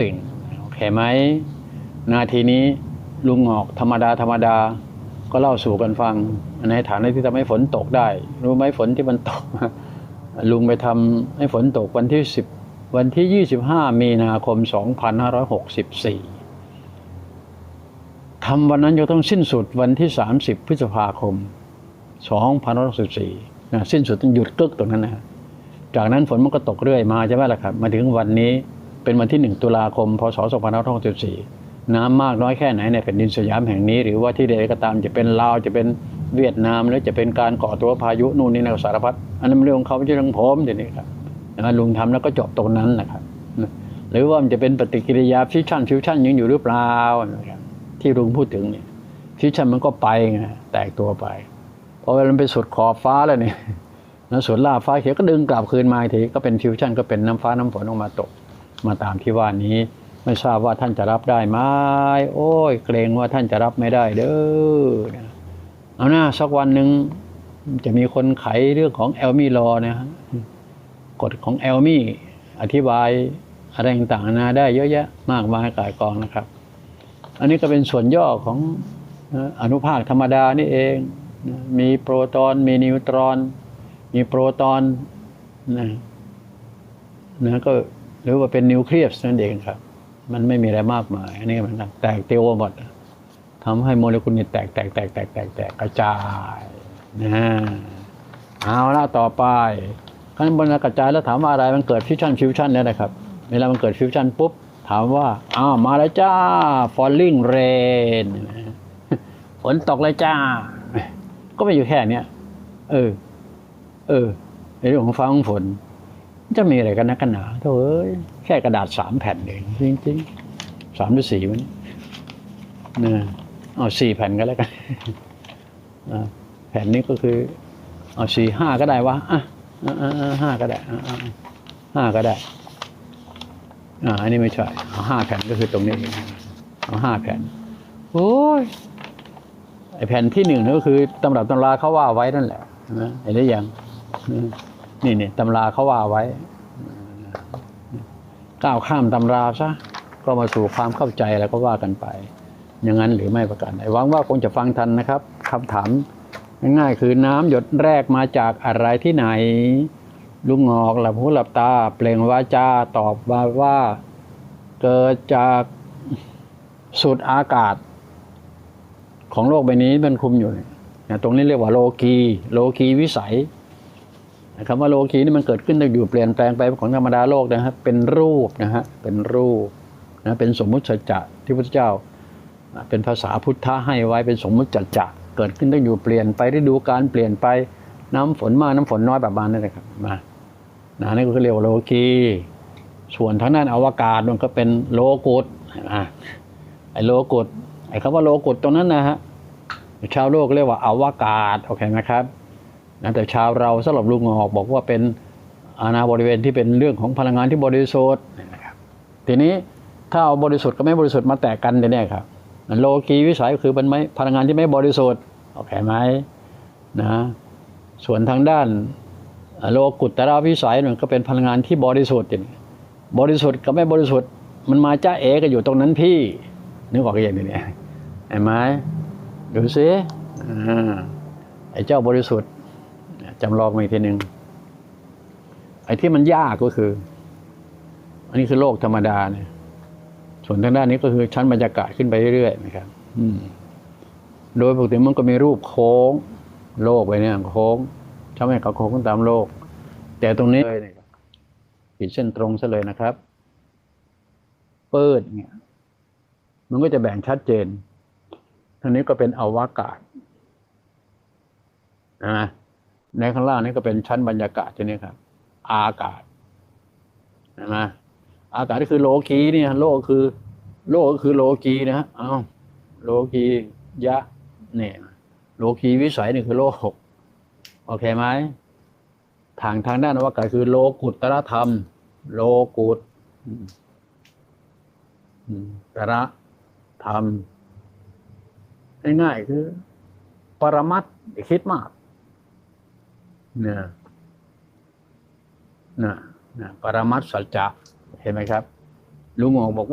สิ่งโอเคไหมนาทีนี้ลุงออกธรรมดาธรรมดาก็เล่าสู่กันฟัง ในฐานะที่ทำให้ฝนตกได้ รู้ไหมฝนที่มันตก ลุงไปทำให้ฝนตกวันที่สิบวันที่ 25 มีนาคม 2564ทำวันนั้นจะต้องสิ้นสุดวันที่ 30 พฤษภาคม 2564นะสิ้นสุดต้องหยุดกึกตรงนั้นนะจากนั้นฝนมันก็ตกเรื่อยมาใช่ไหมล่ะครับ มาถึงวันนี้ เป็นวันที่ 1 ตุลาคม พศ 2564 น้ำมากน้อยแค่ไหนในแผ่นดินสยามแห่งนี้ หรือว่าที่ใดก็ตามจะเป็นลาวจะเป็นเวียดนามหรือจะเป็นการก่อตัวพายุนู่นนี่นั่นสารพัดอันนั้นเรื่องของเขาไม่ใช่เรื่องผมเดี๋ยวนี้ครับนะลุงทำแล้วก็จบตรงนั้นนะครับหรือว่ามันจะเป็นปฏิกิริยาฟิวชั่นฟิวชั่นยังอยู่หรือเปล่านะครับที่ลุงพูดถึงเนี่ยฟิวชั่นมันก็ไปไงแตกตัวไปพอเวลามันไปสุดขอบฟ้าแล้วเนี่ยนะส่วนล่าฟ้าเขียวก็ดึงกลับคืนมาทีก็เป็นฟิวชั่นก็เป็นน้ำฟ้าน้ำฝนออกมาตก มาตามที่ว่านี้ ไม่ทราบว่าท่านจะรับได้ไหมโอ้ย เกรงว่าท่านจะรับไม่ได้เด้อเอาหน้าสักวันหนึ่งจะมีคนไขเรื่องของเอลมี่รอนะฮะกฎของเอลมี่อธิบายอะไรต่างๆนาได้เยอะแยะมากมายกายกองนะครับ อันนี้ก็เป็นส่วนย่อของอนุภาคธรรมดานี่เอง มีโปรตอน มีนิวตรอน มีโปรตอนนะนะก็ หรือว่าเป็นนิวเคลียสนั่นเองครับ มันไม่มีอะไรมากมาย อันนี้มันแตกเตียวหมดทำให้โมเลกุลนี่แตกแตกแตกแตกแตกแตกกระจายนะเอาละต่อไปขั้นบนกระจายแล้วถามว่าอะไรมันเกิดฟิวชั่นฟิวชั่นเนี่ยนะครับ เวลามันเกิดฟิวชั่นปุ๊บถามว่าอ้าวมาแล้วจ้า falling rain ฝนตกเลยจ้า ก็ไม่อยู่แค่เนี้ยเออ เออในเรื่องของฟ้าของฝน จะมีอะไรกันนักกันหนาโถ่เอ้ยแค่กระดาษสามแผ่นเองจริงๆสามหรือสี่มันนะเอาสี่แผ่นก็แล้วกันแผ่นนี้ก็คือ เอาสี่ห้าก็ได้วะอะอะอะห้าก็ได้ห้าก็ได้อ่าอันนี้ไม่ใช่เอาห้าแผ่นก็คือตรงนี้เองเอาห้าแผ่นโอ้ยไอแผ่นที่หนึ่งนั่นก็คือตำรับตำราเขาว่าไว้นั่นแหละนไหมเห็นได้ยัง นี่นี่ตำราเขาว่าไว้ ก้าวข้ามตำราซะก็มาสู่ความเข้าใจแล้วก็ว่ากันไป อย่างนั้นหรือไม่ประการใดหวังว่าคงจะฟังทันนะครับคำถามง่ายๆคือน้ำหยดแรกมาจากอะไรที่ไหน ลุงงอกหลับหูหลับตา เปล่งวาจาตอบมาว่า เกิดจากสุดอากาศ ของโลกใบนี้มันคุมอยู่ตรงนี้เรียกว่าโลกี โลกีวิสัย คำว่าโลกีนี่มันเกิดขึ้นตั้งอยู่เปลี่ยนแปลงไปของธรรมดาโลกนะฮะเป็นรูปนะฮะเป็นรูปนะเป็นสมมุติสัจจะที่พระเจ้า เป็นภาษาพุทธะให้ไว้เป็นสมมุติจัจจะเกิดขึ้นตั้งอยู่เปลี่ยนไปฤดูการเปลี่ยนไปน้ำฝนมากน้ำฝนน้อยแบบนั้นนะครับมานะนี่ก็เรียกว่าโลกีส่วนทางด้านอวกาศมันก็เป็นโลกุตอะไอ้โลกุตไอ้คำว่าโลกุตตรงนั้นนะฮะชาวโลกเรียกว่าอวกาศโอเคไหมครับ นะแต่ชาวเราสำหรับลุงออกบอกว่าเป็นอาณาบริเวณที่เป็นเรื่องของพลังงานที่บริสุทธิ์นะครับทีนี้ถ้าเอาบริสุทธิ์กับไม่บริสุทธิ์มาแตกกันเนี่ยครับโลกีวิสัยคือเป็นไม่พลังงานที่ไม่บริสุทธิ์โอเคไหมนะส่วนทางด้านโลกุตตระวิสัยมันก็เป็นพลังงานที่บริสุทธิ์อย่างบริสุทธิ์กับไม่บริสุทธิ์มันมาจ้าเอกันอยู่ตรงนั้นพี่ นึกออกอย่างนี้เนี่ยเห็นไหมดูสิอ่าไอ้เจ้าบริสุทธิ์ จำลองมาอีกทีหนึ่งไอ้ที่มันยากก็คือ อันนี้คือโลกธรรมดาเนี่ย ส่วนทางด้านนี้ก็คือชั้นบรรยากาศขึ้นไปเรื่อยๆนะครับ อืม โดยปกติมันก็มีรูปโค้ง โลกไปเนี่ยโค้งทำให้เขาโค้งตามโลก แต่ตรงนี้เลยเนี่ยขีดเส้นตรงซะเลยนะครับ เปิดเนี่ย มันก็จะแบ่งชัดเจนทางนี้ก็เป็นอวกาศนะ ในข้างล่างนี่ก็เป็นชั้นบรรยากาศใช่ไหมครับ อากาศนะอากาศก็คือโลกีเนี่ย โลกคือ โลกก็คือโลกีนะฮะเอาโลกียะ เนี่ย โลกีวิสัยนี่คือโลกโอเคไหมทางทางด้านอวกาศคือโลกุตรธรรม โลกุตตระธรรมง่ายๆคือ ปรมัตคิดมาก เนี่ยนะนะปรมัตสัจจะเห็นไหมครับลุงหมอบอกว่า